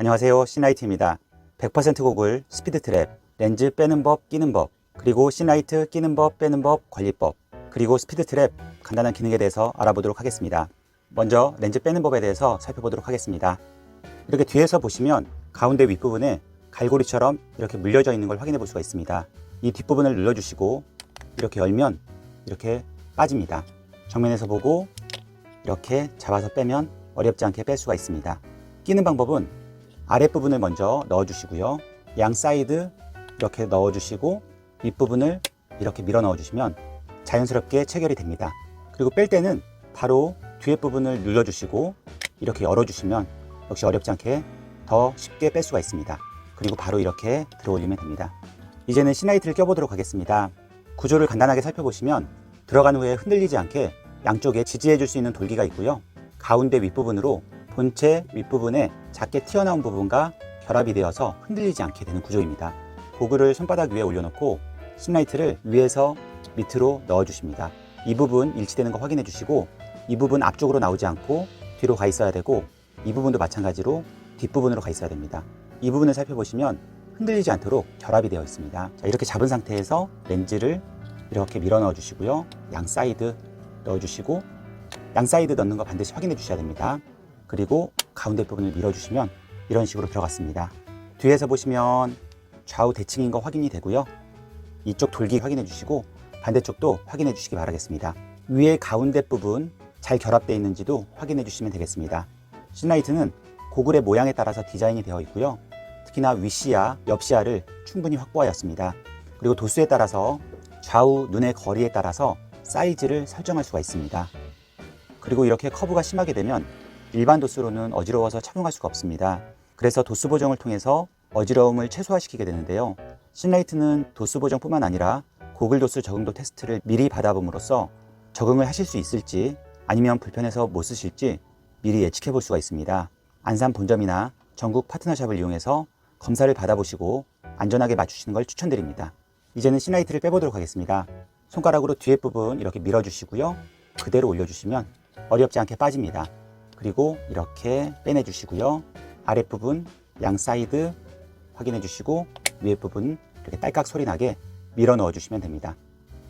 안녕하세요. 시나이트입니다. 100% 고글, 스피드 트랩, 렌즈 빼는 법, 끼는 법, 그리고 시나이트 끼는 법, 빼는 법, 관리법, 그리고 스피드 트랩 간단한 기능에 대해서 알아보도록 하겠습니다. 먼저 렌즈 빼는 법에 대해서 살펴보도록 하겠습니다. 이렇게 뒤에서 보시면 가운데 윗부분에 갈고리처럼 이렇게 물려져 있는 걸 확인해 볼 수가 있습니다. 이 뒷부분을 눌러주시고 이렇게 열면 이렇게 빠집니다. 정면에서 보고 이렇게 잡아서 빼면 어렵지 않게 뺄 수가 있습니다. 끼는 방법은 아랫부분을 먼저 넣어주시고요. 양 사이드 이렇게 넣어주시고 윗부분을 이렇게 밀어 넣어주시면 자연스럽게 체결이 됩니다. 그리고 뺄 때는 바로 뒤에 부분을 눌러주시고 이렇게 열어주시면 역시 어렵지 않게 더 쉽게 뺄 수가 있습니다. 그리고 바로 이렇게 들어 올리면 됩니다. 이제는 시나이트를 껴보도록 하겠습니다. 구조를 간단하게 살펴보시면 들어간 후에 흔들리지 않게 양쪽에 지지해 줄 수 있는 돌기가 있고요. 가운데 윗부분으로 본체 윗부분에 작게 튀어나온 부분과 결합이 되어서 흔들리지 않게 되는 구조입니다. 고글을 손바닥 위에 올려놓고 신라이트를 위에서 밑으로 넣어주십니다. 이 부분 일치되는 거 확인해 주시고 이 부분 앞쪽으로 나오지 않고 뒤로 가 있어야 되고 이 부분도 마찬가지로 뒷부분으로 가 있어야 됩니다. 이 부분을 살펴보시면 흔들리지 않도록 결합이 되어 있습니다. 자, 이렇게 잡은 상태에서 렌즈를 이렇게 밀어 넣어 주시고요. 양 사이드 넣어 주시고 양 사이드 넣는 거 반드시 확인해 주셔야 됩니다. 그리고 가운데 부분을 밀어 주시면 이런 식으로 들어갔습니다. 뒤에서 보시면 좌우 대칭인 거 확인이 되고요. 이쪽 돌기 확인해 주시고 반대쪽도 확인해 주시기 바라겠습니다. 위에 가운데 부분 잘 결합되어 있는지도 확인해 주시면 되겠습니다. 신라이트는 고글의 모양에 따라서 디자인이 되어 있고요. 특히나 윗시야, 옆시야를 충분히 확보하였습니다. 그리고 도수에 따라서 좌우 눈의 거리에 따라서 사이즈를 설정할 수가 있습니다. 그리고 이렇게 커브가 심하게 되면 일반 도수로는 어지러워서 착용할 수가 없습니다. 그래서 도수 보정을 통해서 어지러움을 최소화시키게 되는데요. 신라이트는 도수 보정뿐만 아니라 고글 도수 적응도 테스트를 미리 받아봄으로써 적응을 하실 수 있을지 아니면 불편해서 못 쓰실지 미리 예측해 볼 수가 있습니다. 안산 본점이나 전국 파트너샵을 이용해서 검사를 받아보시고 안전하게 맞추시는 걸 추천드립니다. 이제는 시나이트를 빼보도록 하겠습니다. 손가락으로 뒤에 부분 이렇게 밀어주시고요. 그대로 올려주시면 어렵지 않게 빠집니다. 그리고 이렇게 빼내 주시고요. 아랫부분 양 사이드 확인해 주시고 위에 부분 이렇게 딸깍 소리 나게 밀어 넣어 주시면 됩니다.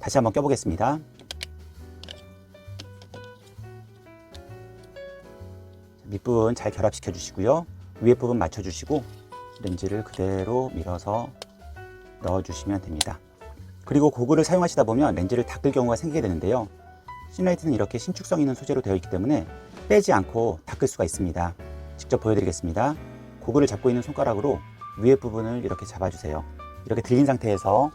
다시 한번 껴보겠습니다. 밑부분 잘 결합시켜 주시고요. 위에 부분 맞춰 주시고 렌즈를 그대로 밀어서 넣어 주시면 됩니다. 그리고 고글을 사용하시다 보면 렌즈를 닦을 경우가 생기게 되는데요. 신라이트는 이렇게 신축성 있는 소재로 되어 있기 때문에 빼지 않고 닦을 수가 있습니다. 직접 보여드리겠습니다. 고글을 잡고 있는 손가락으로 위에 부분을 이렇게 잡아주세요. 이렇게 들린 상태에서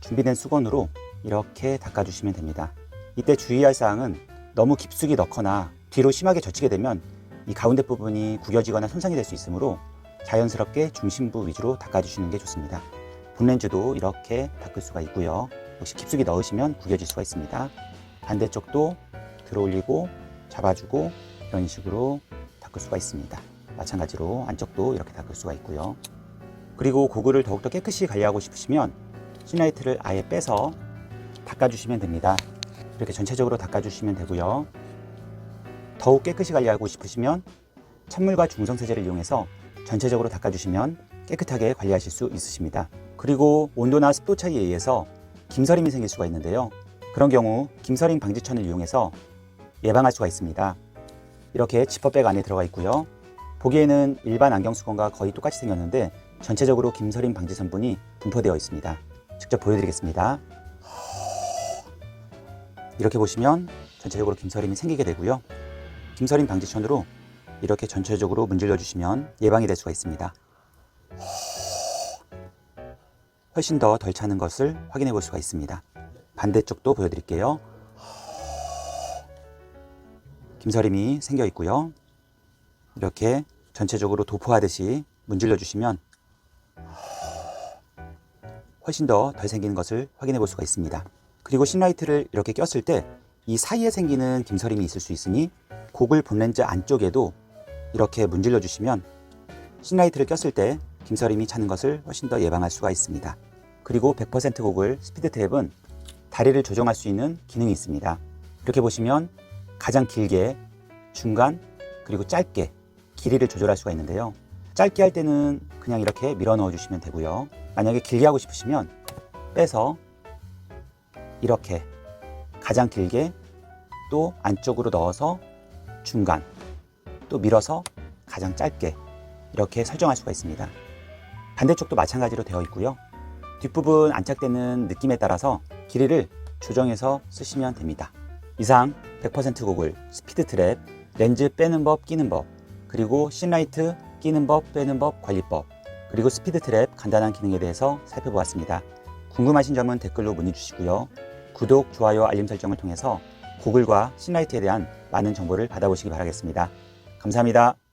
준비된 수건으로 이렇게 닦아주시면 됩니다. 이때 주의할 사항은 너무 깊숙이 넣거나 뒤로 심하게 젖히게 되면 이 가운데 부분이 구겨지거나 손상이 될 수 있으므로 자연스럽게 중심부 위주로 닦아주시는 게 좋습니다. 본렌즈도 이렇게 닦을 수가 있고요. 역시 깊숙이 넣으시면 구겨질 수가 있습니다. 반대쪽도 들어 올리고 잡아주고 이런 식으로 닦을 수가 있습니다. 마찬가지로 안쪽도 이렇게 닦을 수가 있고요. 그리고 고글을 더욱더 깨끗이 관리하고 싶으시면 시나이트를 아예 빼서 닦아주시면 됩니다. 이렇게 전체적으로 닦아주시면 되고요. 더욱 깨끗이 관리하고 싶으시면 찬물과 중성세제를 이용해서 전체적으로 닦아주시면 깨끗하게 관리하실 수 있으십니다. 그리고 온도나 습도 차이에 의해서 김서림이 생길 수가 있는데요. 그런 경우 김서림 방지천을 이용해서 예방할 수가 있습니다. 이렇게 지퍼백 안에 들어가 있고요. 보기에는 일반 안경 수건과 거의 똑같이 생겼는데 전체적으로 김서림 방지 성분이 분포되어 있습니다. 직접 보여드리겠습니다. 이렇게 보시면 전체적으로 김서림이 생기게 되고요. 김서림 방지천으로 이렇게 전체적으로 문질러 주시면 예방이 될 수가 있습니다. 훨씬 더 덜 차는 것을 확인해 볼 수가 있습니다. 반대쪽도 보여드릴게요. 김서림이 생겨 있고요. 이렇게 전체적으로 도포하듯이 문질러 주시면 훨씬 더 덜 생기는 것을 확인해 볼 수가 있습니다. 그리고 신라이트를 이렇게 꼈을 때 이 사이에 생기는 김서림이 있을 수 있으니 고글 본렌즈 안쪽에도 이렇게 문질러 주시면 신라이트를 꼈을 때 김서림이 차는 것을 훨씬 더 예방할 수가 있습니다. 그리고 100% 고글 스피드 트랩은 다리를 조정할 수 있는 기능이 있습니다. 이렇게 보시면 가장 길게, 중간, 그리고 짧게 길이를 조절할 수가 있는데요. 짧게 할 때는 그냥 이렇게 밀어 넣어 주시면 되고요. 만약에 길게 하고 싶으시면 빼서 이렇게 가장 길게 또 안쪽으로 넣어서 중간 또 밀어서 가장 짧게 이렇게 설정할 수가 있습니다. 반대쪽도 마찬가지로 되어 있고요. 뒷부분 안착되는 느낌에 따라서 길이를 조정해서 쓰시면 됩니다. 이상 100% 고글, 스피드 트랩, 렌즈 빼는 법, 끼는 법, 그리고 신라이트 끼는 법, 빼는 법, 관리법, 그리고 스피드 트랩 간단한 기능에 대해서 살펴보았습니다. 궁금하신 점은 댓글로 문의 주시고요. 구독, 좋아요, 알림 설정을 통해서 고글과 신라이트에 대한 많은 정보를 받아보시기 바라겠습니다. 감사합니다.